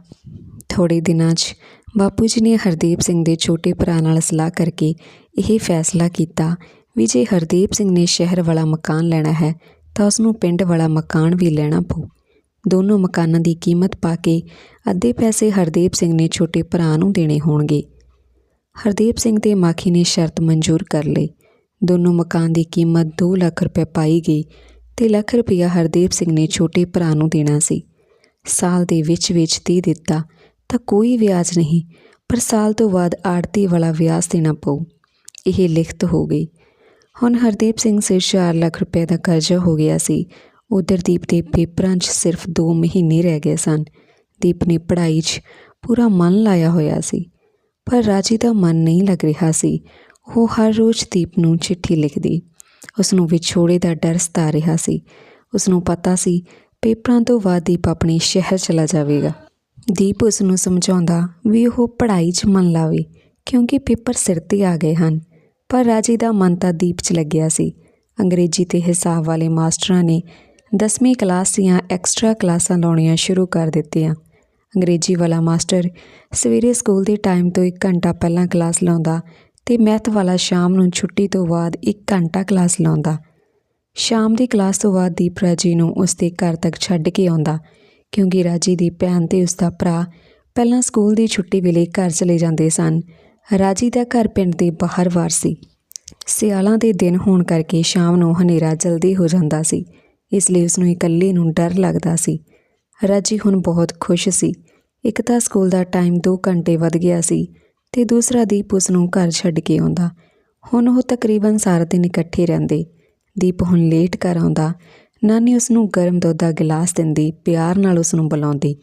ਥੋੜੇ ਦਿਨਾਂ 'ਚ, ਬਾਪੂ ਜੀ ਨੇ ਹਰਦੀਪ ਸਿੰਘ ਦੇ ਛੋਟੇ ਭਰਾ ਨਾਲ ਸਲਾਹ ਕਰਕੇ ਇਹ ਫੈਸਲਾ ਕੀਤਾ ਵੀ ਜੇ ਹਰਦੀਪ ਸਿੰਘ ਨੇ ਸ਼ਹਿਰ ਵਾਲਾ ਮਕਾਨ ਲੈਣਾ ਹੈ ਤਾਂ ਉਸ ਨੂੰ ਪਿੰਡ ਵਾਲਾ ਮਕਾਨ ਵੀ ਲੈਣਾ ਪਊ। ਦੋਨੋਂ ਮਕਾਨਾਂ ਦੀ ਕੀਮਤ ਪਾ ਕੇ ਅੱਧੇ ਪੈਸੇ ਹਰਦੀਪ ਸਿੰਘ ਨੇ ਛੋਟੇ ਭਰਾ ਨੂੰ ਦੇਣੇ ਹੋਣਗੇ। ਹਰਦੀਪ ਸਿੰਘ ਤੇ ਮਾਖੀ ਨੇ ਸ਼ਰਤ ਮਨਜ਼ੂਰ ਕਰ ਲਈ। ਦੋਨੋਂ ਮਕਾਨ ਦੀ ਕੀਮਤ 2 ਲੱਖ ਰੁਪਏ ਪਾਈ ਗਈ ਤੇ ਲੱਖ ਰੁਪਇਆ ਹਰਦੀਪ ਸਿੰਘ ਨੇ ਛੋਟੇ ਭਰਾ ਨੂੰ ਦੇਣਾ ਸੀ। ਸਾਲ ਦੇ ਵਿੱਚ ਵਿੱਚ ਦੇ ਦਿੱਤਾ ਤਾਂ ਕੋਈ ਵਿਆਜ ਨਹੀਂ, ਪਰ ਸਾਲ ਤੋਂ ਬਾਅਦ ਆੜਤੀ ਵਾਲਾ ਵਿਆਜ ਦੇਣਾ ਪਊ। ਇਹ ਲਿਖਤ ਹੋ ਗਈ। ਹੁਣ ਹਰਦੀਪ ਸਿੰਘ ਸਿਰ 4 ਲੱਖ ਰੁਪਏ ਦਾ ਕਰਜ਼ਾ ਹੋ ਗਿਆ ਸੀ। ਉਧਰ ਦੀਪ ਦੇ ਪੇਪਰਾਂ 'ਚ ਸਿਰਫ 2 ਮਹੀਨੇ ਰਹਿ ਗਏ ਸਨ। ਦੀਪ ਨੇ ਪੜ੍ਹਾਈ 'ਚ ਪੂਰਾ ਮਨ ਲਾਇਆ ਹੋਇਆ ਸੀ, ਪਰ ਰਾਜੀ ਦਾ ਮਨ ਨਹੀਂ ਲੱਗ ਰਿਹਾ ਸੀ। ਉਹ ਹਰ ਰੋਜ਼ ਦੀਪ ਨੂੰ ਚਿੱਠੀ ਲਿਖਦੀ ਉਸ ਨੂੰ ਵਿਛੋੜੇ ਦਾ ਡਰ ਸਤਾ ਰਿਹਾ ਸੀ। ਉਸ ਨੂੰ ਪਤਾ ਸੀ, ਪੇਪਰਾਂ ਤੋਂ ਬਾਅਦ ਦੀਪ ਆਪਣੇ ਸ਼ਹਿਰ ਚਲਾ ਜਾਵੇਗਾ। ਦੀਪ ਉਸ ਨੂੰ ਸਮਝਾਉਂਦਾ ਵੀ ਉਹ ਪੜ੍ਹਾਈ 'ਚ ਮਨ ਲਾਵੇ, ਕਿਉਂਕਿ ਪੇਪਰ ਸਿਰ ਤੇ ਆ ਗਏ ਹਨ। ਪਰ ਰਾਜੇ ਦਾ ਮਨ ਤਾਂ ਦੀਪ 'ਚ ਲੱਗਿਆ ਸੀ। ਅੰਗਰੇਜ਼ੀ ਤੇ ਹਿਸਾਬ ਵਾਲੇ ਮਾਸਟਰਾਂ ਨੇ 10ਵੀਂ ਕਲਾਸ ਦੀਆਂ ਐਕਸਟਰਾ ਕਲਾਸਾਂ ਲਾਉਣੀਆਂ ਸ਼ੁਰੂ ਕਰ ਦਿੱਤੀਆਂ। ਅੰਗਰੇਜ਼ੀ ਵਾਲਾ ਮਾਸਟਰ ਸਵੇਰੇ ਸਕੂਲ ਦੇ ਟਾਈਮ ਤੋਂ 1 ਘੰਟਾ ਪਹਿਲਾਂ ਕਲਾਸ ਲਾਉਂਦਾ ਤੇ ਮੈਥ ਵਾਲਾ ਸ਼ਾਮ ਨੂੰ ਛੁੱਟੀ ਤੋਂ ਬਾਅਦ 1 ਘੰਟਾ ਕਲਾਸ ਲਾਉਂਦਾ। ਸ਼ਾਮ ਦੀ ਕਲਾਸ ਤੋਂ ਬਾਅਦ ਦੀਪ ਰਾਜੀ ਨੂੰ ਉਸਦੇ ਘਰ ਤੱਕ ਛੱਡ ਕੇ ਆਉਂਦਾ, ਕਿਉਂਕਿ ਰਾਜੀ ਦੀ ਭੈਣ ਤੇ ਉਸਦਾ ਭਰਾ ਪਹਿਲਾਂ ਸਕੂਲ ਦੀ ਛੁੱਟੀ ਵੇਲੇ ਘਰ ਚਲੇ ਜਾਂਦੇ ਸਨ। ਰਾਜੀ ਦਾ ਘਰ ਪਿੰਡ ਦੇ ਬਾਹਰ ਵਾਰ ਸੀ। ਸਿਆਲਾਂ ਦੇ ਦਿਨ ਹੋਣ ਕਰਕੇ ਸ਼ਾਮ ਨੂੰ ਹਨੇਰਾ ਜਲਦੀ ਹੋ ਜਾਂਦਾ ਸੀ, ਇਸ ਲਈ ਉਸ ਨੂੰ ਇਕੱਲੇ ਨੂੰ ਡਰ ਲੱਗਦਾ ਸੀ। ਰਾਜੀ ਹੁਣ ਬਹੁਤ ਖੁਸ਼ ਸੀ। ਇੱਕ ਤਾਂ ਸਕੂਲ ਦਾ ਟਾਈਮ 2 ਘੰਟੇ ਵੱਧ ਗਿਆ ਸੀ ਤੇ ਦੂਸਰਾ ਦੀਪ ਉਸ ਨੂੰ ਘਰ ਛੱਡ ਕੇ ਆਉਂਦਾ। ਹੁਣ ਉਹ ਤਕਰੀਬਨ ਸਾਰਾ ਦਿਨ ਇਕੱਠੇ ਰਹਿੰਦੇ। ਦੀਪ ਹੁਣ ਲੇਟ ਕਰ ਆਉਂਦਾ। ਨਾਨੀ ਉਸ ਨੂੰ ਗਰਮ ਦੁੱਧ ਦਾ ਗਿਲਾਸ ਦਿੰਦੀ, ਪਿਆਰ ਨਾਲ ਉਸ ਨੂੰ ਬੁਲਾਉਂਦੀ।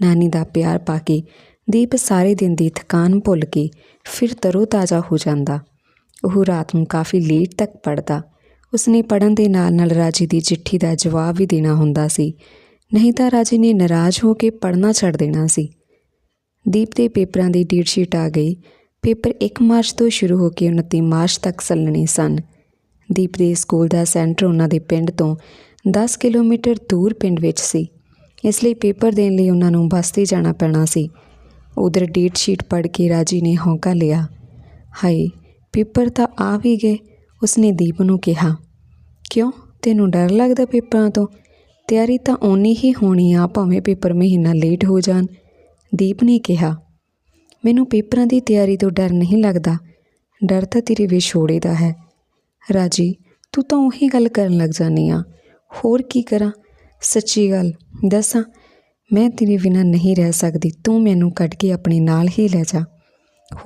ਨਾਨੀ ਦਾ ਪਿਆਰ ਪਾ ਕੇ ਦੀਪ ਸਾਰੇ ਦਿਨ ਦੀ ਥਕਾਨ ਭੁੱਲ ਕੇ ਫਿਰ ਤਰੋ ਤਾਜ਼ਾ ਹੋ ਜਾਂਦਾ। ਉਹ ਰਾਤ ਨੂੰ ਕਾਫੀ ਲੇਟ ਤੱਕ ਪੜਦਾ ਉਸਨੇ ਪੜਨ ਦੇ ਨਾਲ ਨਾਲ ਰਾਜੀ ਦੀ ਚਿੱਠੀ ਦਾ ਜਵਾਬ ਵੀ ਦੇਣਾ ਹੁੰਦਾ ਸੀ। ਨਹੀਂ ਤਾਂ ਰਾਜੀ ਨੇ ਨਾਰਾਜ਼ ਹੋ ਕੇ ਪੜਨਾ ਛੱਡ ਦੇਣਾ ਸੀ। ਦੀਪ ਦੇ ਪੇਪਰਾਂ ਦੀ ਡੇਟ ਸ਼ੀਟ ਆ ਗਈ। ਪੇਪਰ 1 ਮਾਰਚ ਤੋਂ ਸ਼ੁਰੂ ਹੋ ਕੇ 29 ਮਾਰਚ ਤੱਕ ਚੱਲਣੇ ਸਨ। ਦੀਪ ਦੇ ਸਕੂਲ ਦਾ ਸੈਂਟਰ ਉਹਨਾਂ ਦੇ ਪਿੰਡ ਤੋਂ 10 ਕਿਲੋਮੀਟਰ ਦੂਰ ਪਿੰਡ ਵਿੱਚ ਸੀ। ਇਸ ਲਈ ਪੇਪਰ ਦੇਣ ਲਈ ਉਹਨਾਂ ਨੂੰ ਬੱਸ ਤੇ ਜਾਣਾ ਪੈਣਾ ਸੀ। ਉਧਰ ਡੇਟ ਸ਼ੀਟ ਪੜ੍ਹ ਕੇ ਰਾਜੀ ਨੇ ਹੌਂਕਾ ਲਿਆ। ਹਾਏ, ਪੇਪਰ ਤਾਂ ਆ ਵੀ ਗਏ, ਉਸਨੇ ਦੀਪ ਨੂੰ ਕਿਹਾ। ਕਿਉਂ? ਤੈਨੂੰ ਡਰ ਲੱਗਦਾ ਪੇਪਰਾਂ ਤੋਂ? ਤਿਆਰੀ ਤਾਂ ਓਨੀ ਹੀ ਹੋਣੀ ਆ, ਭਾਵੇਂ ਪੇਪਰ ਮਹੀਨਾ ਲੇਟ ਹੋ ਜਾਣ। ਦੀਪ ਨੇ ਕਿਹਾ, ਮੈਨੂੰ ਪੇਪਰਾਂ ਦੀ ਤਿਆਰੀ ਤੋਂ ਡਰ ਨਹੀਂ ਲੱਗਦਾ। ਡਰ ਤਾਂ ਤੇਰੇ ਵਿਛੋੜੇ ਦਾ ਹੈ। ਰਾਜੀ, ਤੂੰ ਤਾਂ ਉਹੀ ਗੱਲ ਕਰਨ ਲੱਗ ਜਾਨੀ ਆ। ਹੋਰ ਕੀ ਕਰਾਂ? ਸੱਚੀ ਗੱਲ ਦੱਸਾਂ ਮੈਂ ਤੇਰੇ ਬਿਨਾਂ ਨਹੀਂ ਰਹਿ ਸਕਦੀ, ਤੂੰ ਮੈਨੂੰ ਕੱਢ ਕੇ ਆਪਣੇ ਨਾਲ ਹੀ ਲੈ ਜਾ।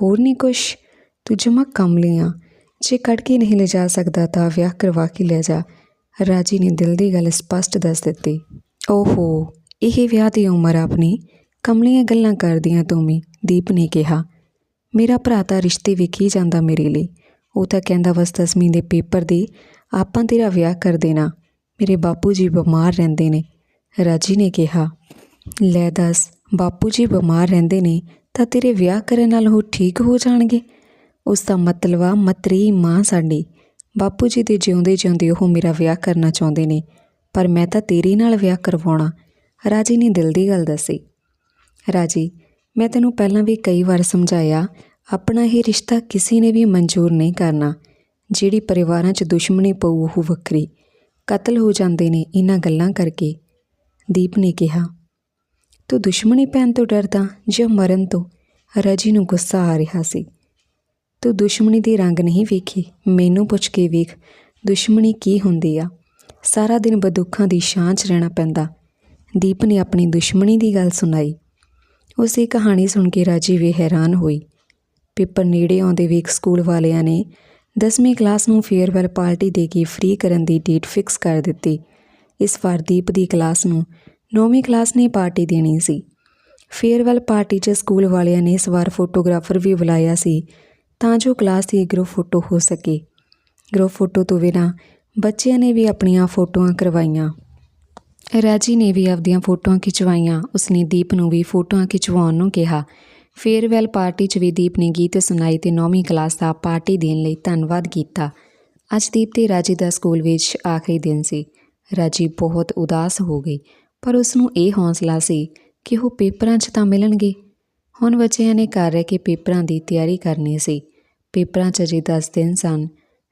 ਹੋਰ ਨਹੀਂ ਕੁਛ? ਤੂੰ ਜਮਾ ਕਮਲੀ ਆ। ਜੇ ਕੱਢ ਕੇ ਨਹੀਂ ਲੈ ਜਾ ਸਕਦਾ ਤਾਂ ਵਿਆਹ ਕਰਵਾ ਕੇ ਲੈ ਜਾ। ਰਾਜੀ ਨੇ ਦਿਲ ਦੀ ਗੱਲ ਸਪਸ਼ਟ ਦੱਸ ਦਿੱਤੀ। ਓਹੋ, ਇਹ ਵਿਆਹ ਦੀ ਉਮਰ ਆਪਣੀ? ਕਮਲੀਆਂ ਗੱਲਾਂ ਕਰਦੀਆਂ ਤੂੰ ਵੀ, ਦੀਪ ਨੇ ਕਿਹਾ। ਮੇਰਾ ਭਰਾ ਤਾਂ ਰਿਸ਼ਤੇ ਵੇਖੀ ਜਾਂਦਾ ਮੇਰੇ ਲਈ। ਉਹ ਤਾਂ ਕਹਿੰਦਾ, ਬਸ ਦਸਵੀਂ ਦੇ ਪੇਪਰ ਦੇ, ਆਪਾਂ ਤੇਰਾ ਵਿਆਹ ਕਰ ਦੇਣਾ। ਮੇਰੇ ਬਾਪੂ ਜੀ ਬਿਮਾਰ ਰਹਿੰਦੇ ਨੇ। ਰਾਜੀ ਨੇ ਕਿਹਾ। ਲੈ ਦੱਸ, ਬਾਪੂ ਜੀ ਬਿਮਾਰ ਰਹਿੰਦੇ ਨੇ, ਤਾਂ ਤੇਰੇ ਵਿਆਹ ਕਰਨ ਨਾਲ ਉਹ ਠੀਕ ਹੋ ਜਾਣਗੇ। ਉਸ ਦਾ ਮਤਲਬ ਆ, ਮਤਰੀ ਮਾਂ ਸਾਡੀ। ਬਾਪੂ ਜੀ ਦੇ ਜਿਉਂਦੇ ਜਿਉਂਦੇ ਉਹ ਮੇਰਾ ਵਿਆਹ ਕਰਨਾ ਚਾਹੁੰਦੇ ਨੇ, ਪਰ ਮੈਂ ਤਾਂ ਤੇਰੇ ਨਾਲ ਵਿਆਹ ਕਰਵਾਉਣਾ। ਰਾਜੀ ਨੇ ਦਿਲ ਦੀ ਗੱਲ ਦੱਸੀ। ਰਾਜੀ, ਮੈਂ ਤੈਨੂੰ ਪਹਿਲਾਂ ਵੀ ਕਈ ਵਾਰ ਸਮਝਾਇਆ, ਆਪਣਾ ਇਹ ਰਿਸ਼ਤਾ ਕਿਸੇ ਨੇ ਵੀ ਮਨਜ਼ੂਰ ਨਹੀਂ ਕਰਨਾ, ਜਿਹੜੀ ਪਰਿਵਾਰਾਂ 'ਚ ਦੁਸ਼ਮਣੀ ਪਊ ਉਹ ਵੱਖਰੀ। ਕਤਲ ਹੋ ਜਾਂਦੇ ਨੇ ਇਹਨਾਂ ਗੱਲਾਂ ਕਰਕੇ। ਦੀਪ ਨੇ ਕਿਹਾ ਤੂੰ ਦੁਸ਼ਮਣੀ ਪੈਣ ਤੋਂ ਡਰਦਾ ਜਾਂ ਮਰਨ ਤੋਂ ਰਾਜੀ ਨੂੰ ਗੁੱਸਾ ਆ ਰਿਹਾ ਸੀ ਤੂੰ ਦੁਸ਼ਮਣੀ ਦੇ ਰੰਗ ਨਹੀਂ ਵੇਖੀ ਮੈਨੂੰ ਪੁੱਛ ਕੇ ਵੇਖ ਦੁਸ਼ਮਣੀ ਕੀ ਹੁੰਦੀ ਆ ਸਾਰਾ ਦਿਨ ਬਦੁੱਖਾਂ ਦੀ ਛਾਂ 'ਚ ਰਹਿਣਾ ਪੈਂਦਾ ਦੀਪ ਨੇ ਆਪਣੀ ਦੁਸ਼ਮਣੀ ਦੀ ਗੱਲ ਸੁਣਾਈ ਉਸ ਦੀ ਕਹਾਣੀ ਸੁਣ ਕੇ ਰਾਜੀ ਵੀ ਹੈਰਾਨ ਹੋਈ ਪੇਪਰ ਨੇੜੇ ਆਉਂਦੇ ਵੇਖ ਸਕੂਲ ਵਾਲਿਆਂ ਨੇ 10ਵੀਂ ਕਲਾਸ ਨੂੰ ਫੇਅਰਵੈਲ ਪਾਰਟੀ ਦੇ ਕੇ ਫ੍ਰੀ ਕਰਨ ਦੀ ਡੇਟ ਫਿਕਸ ਕਰ ਦਿੱਤੀ ਇਸ ਵਾਰ ਦੀਪ ਦੀ ਕਲਾਸ ਨੂੰ 9ਵੀਂ ਕਲਾਸ ਨੇ ਪਾਰਟੀ ਦੇਣੀ ਸੀ। ਫੇਅਰਵੈਲ ਪਾਰਟੀ 'ਚ ਸਕੂਲ ਵਾਲਿਆਂ ਨੇ ਇਸ ਵਾਰ ਫੋਟੋਗ੍ਰਾਫਰ ਵੀ ਬੁਲਾਇਆ ਸੀ ਤਾਂ ਜੋ ਕਲਾਸ ਦੀ ਗਰੁੱਪ ਫੋਟੋ ਹੋ ਸਕੇ। ਗਰੁੱਪ ਫੋਟੋ ਤੋਂ ਬਿਨਾਂ ਬੱਚਿਆਂ ਨੇ ਵੀ ਆਪਣੀਆਂ ਫੋਟੋਆਂ ਕਰਵਾਈਆਂ। ਰਾਜੀ ਨੇ ਵੀ ਆਪਦੀਆਂ ਫੋਟੋਆਂ ਖਿਚਵਾਈਆਂ। ਉਸਨੇ ਦੀਪ ਨੂੰ ਵੀ ਫੋਟੋਆਂ ਖਿਚਵਾਉਣ ਨੂੰ ਕਿਹਾ। ਫੇਅਰਵੈਲ ਪਾਰਟੀ 'ਚ ਵੀ ਦੀਪ ਨੇ ਗੀਤ ਸੁਣਾਈ ਤੇ 9ਵੀਂ ਕਲਾਸ ਦਾ ਪਾਰਟੀ ਦੇਣ ਲਈ ਧੰਨਵਾਦ ਕੀਤਾ। ਅੱਜ ਦੀਪ ਤੇ ਰਾਜੀ ਦਾ ਸਕੂਲ ਵਿੱਚ ਆਖਰੀ ਦਿਨ ਸੀ। ਰਾਜੀ ਬਹੁਤ ਉਦਾਸ ਹੋ ਗਈ। ਪਰ ਉਸ ਨੂੰ ਇਹ ਹੌਸਲਾ ਸੀ ਕਿ ਉਹ ਪੇਪਰਾਂ 'ਚ ਤਾਂ ਮਿਲਣਗੇ। ਹੁਣ ਬੱਚਿਆਂ ਨੇ ਘਰ ਰਹਿ ਕੇ ਪੇਪਰਾਂ ਦੀ ਤਿਆਰੀ ਕਰਨੀ ਸੀ। ਪੇਪਰਾਂ 'ਚ ਅਜੇ 10 ਦਿਨ ਸਨ।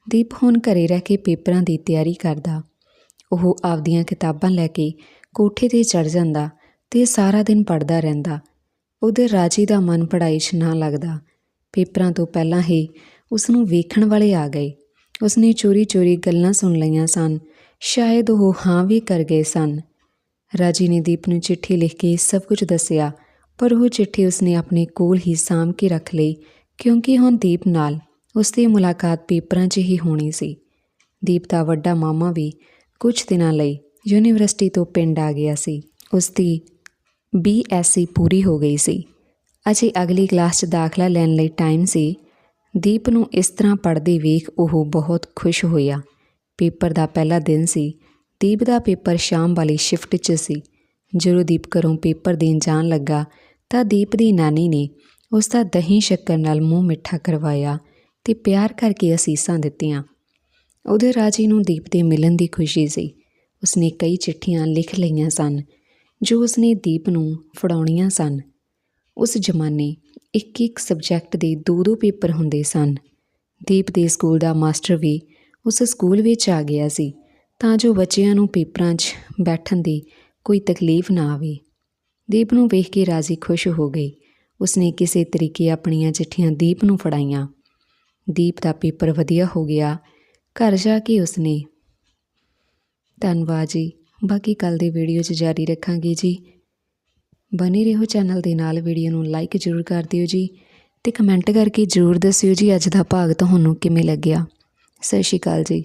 ਦੀਪ ਹੁਣ ਘਰੇ ਰਹਿ ਕੇ ਪੇਪਰਾਂ ਦੀ ਤਿਆਰੀ ਕਰਦਾ। ਉਹ ਆਪਦੀਆਂ ਕਿਤਾਬਾਂ ਲੈ ਕੇ ਕੋਠੇ ਤੇ ਚੜ ਜਾਂਦਾ ਤੇ ਸਾਰਾ ਦਿਨ ਪੜਦਾ ਰਹਿੰਦਾ। ਉਹਦੇ ਰਾਜੀ ਦਾ ਮਨ ਪੜਾਈ 'ਚ ਨਾ ਲੱਗਦਾ। ਪੇਪਰਾਂ ਤੋਂ ਪਹਿਲਾਂ ਹੀ ਉਸ ਨੂੰ ਵੇਖਣ ਵਾਲੇ ਆ ਗਏ। ਉਸਨੇ ਚੋਰੀ-ਚੋਰੀ ਗੱਲਾਂ ਸੁਣ ਲਈਆਂ ਸਨ। ਸ਼ਾਇਦ ਉਹ ਹਾਂ ਵੀ ਕਰ ਗਏ ਸਨ। ਰਾਜੀ ਨੇ ਦੀਪ ਨੂੰ ਚਿੱਠੀ ਲਿਖ ਕੇ ਸਭ ਕੁਝ ਦੱਸਿਆ, ਪਰ ਉਹ ਚਿੱਠੀ ਉਸਨੇ ਆਪਣੇ ਕੋਲ ਹੀ ਸਾਂਭ ਕੇ ਰੱਖ ਲਈ, ਕਿਉਂਕਿ ਹੁਣ ਦੀਪ ਨਾਲ ਉਸ ਦੀ ਮੁਲਾਕਾਤ ਪੇਪਰਾਂ 'ਚ ਹੀ ਹੋਣੀ ਸੀ। ਦੀਪ ਦਾ ਵੱਡਾ ਮਾਮਾ ਵੀ ਕੁਝ ਦਿਨਾਂ ਲਈ ਯੂਨੀਵਰਸਿਟੀ ਤੋਂ ਪਿੰਡ ਆ ਗਿਆ ਸੀ। ਉਸ ਦੀ ਬੀਐਸਸੀ ਪੂਰੀ ਹੋ ਗਈ ਸੀ। ਅਜੇ ਅਗਲੀ ਕਲਾਸ 'ਚ ਦਾਖਲਾ ਲੈਣ ਲਈ ਟਾਈਮ ਸੀ। ਦੀਪ ਨੂੰ ਇਸ ਤਰ੍ਹਾਂ ਪੜ੍ਹਦੇ ਵੇਖ ਉਹ ਬਹੁਤ ਖੁਸ਼ ਹੋਇਆ। ਪੇਪਰ ਦਾ ਪਹਿਲਾ ਦਿਨ ਸੀ। ਦੀਪ ਦਾ ਪੇਪਰ ਸ਼ਾਮ ਵਾਲੀ ਸ਼ਿਫਟ 'ਚ ਸੀ। ਜਦੋਂ ਦੀਪ ਘਰੋਂ ਪੇਪਰ ਦੇਣ ਜਾਣ ਲੱਗਾ ਤਾਂ ਦੀਪ ਦੀ ਨਾਨੀ ਨੇ ਉਸ ਦਾ ਦਹੀਂ ਸ਼ੱਕਰ ਨਾਲ ਮੂੰਹ ਮਿੱਠਾ ਕਰਵਾਇਆ ਤੇ ਪਿਆਰ ਕਰਕੇ ਅਸੀਸਾਂ ਦਿੱਤੀਆਂ। ਉਹਦੇ ਰਾਜੀ ਨੂੰ ਦੀਪ ਦੇ ਮਿਲਣ ਦੀ ਖੁਸ਼ੀ ਸੀ। ਉਸਨੇ ਕਈ ਚਿੱਠੀਆਂ ਲਿਖ ਲਈਆਂ ਸਨ, ਜੋ ਉਸਨੇ ਦੀਪ ਨੂੰ ਫੜਾਉਣੀਆਂ ਸਨ। ਉਸ ਜ਼ਮਾਨੇ ਇੱਕ ਇੱਕ ਸਬਜੈਕਟ ਦੇ ਦੋ ਦੋ ਪੇਪਰ ਹੁੰਦੇ ਸਨ। ਦੀਪ ਦੇ ਸਕੂਲ ਦਾ ਮਾਸਟਰ ਵੀ ਉਸ ਸਕੂਲ ਵਿੱਚ ਆ ਗਿਆ ਸੀ। ਤਾਂ ਜੋ ਬੱਚਿਆਂ ਨੂੰ ਪੇਪਰਾਂ 'ਚ ਬੈਠਣ ਦੀ ਕੋਈ ਤਕਲੀਫ ਨਾ ਆਵੇ। ਦੀਪ ਨੂੰ ਵੇਖ ਕੇ ਰਾਜੀ ਖੁਸ਼ ਹੋ ਗਈ। ਉਸਨੇ ਕਿਸੇ ਤਰੀਕੇ ਆਪਣੀਆਂ ਚਿੱਠੀਆਂ ਦੀਪ ਨੂੰ ਫੜਾਈਆਂ। ਦੀਪ ਦਾ ਪੇਪਰ ਵਧੀਆ ਹੋ ਗਿਆ। ਘਰ ਜਾ ਕੇ ਉਸਨੇ, ਧੰਨਵਾਦ ਜੀ, ਬਾਕੀ ਕੱਲ ਦੇ ਵੀਡੀਓ 'ਚ ਜਾਰੀ ਰੱਖਾਂਗੇ ਜੀ। ਬਨੇ ਰਹੋ ਚੈਨਲ ਦੇ ਨਾਲ ਵੀਡੀਓ ਨੂੰ ਲਾਈਕ ਜ਼ਰੂਰ ਕਰ ਦਿਓ ਜੀ ਤੇ ਕਮੈਂਟ ਕਰਕੇ ਜ਼ਰੂਰ ਦੱਸਿਓ ਜੀ ਅੱਜ ਦਾ ਭਾਗ ਤੁਹਾਨੂੰ ਕਿਵੇਂ ਲੱਗਿਆ। ਸਤਿ ਸ਼੍ਰੀ ਅਕਾਲ ਜੀ।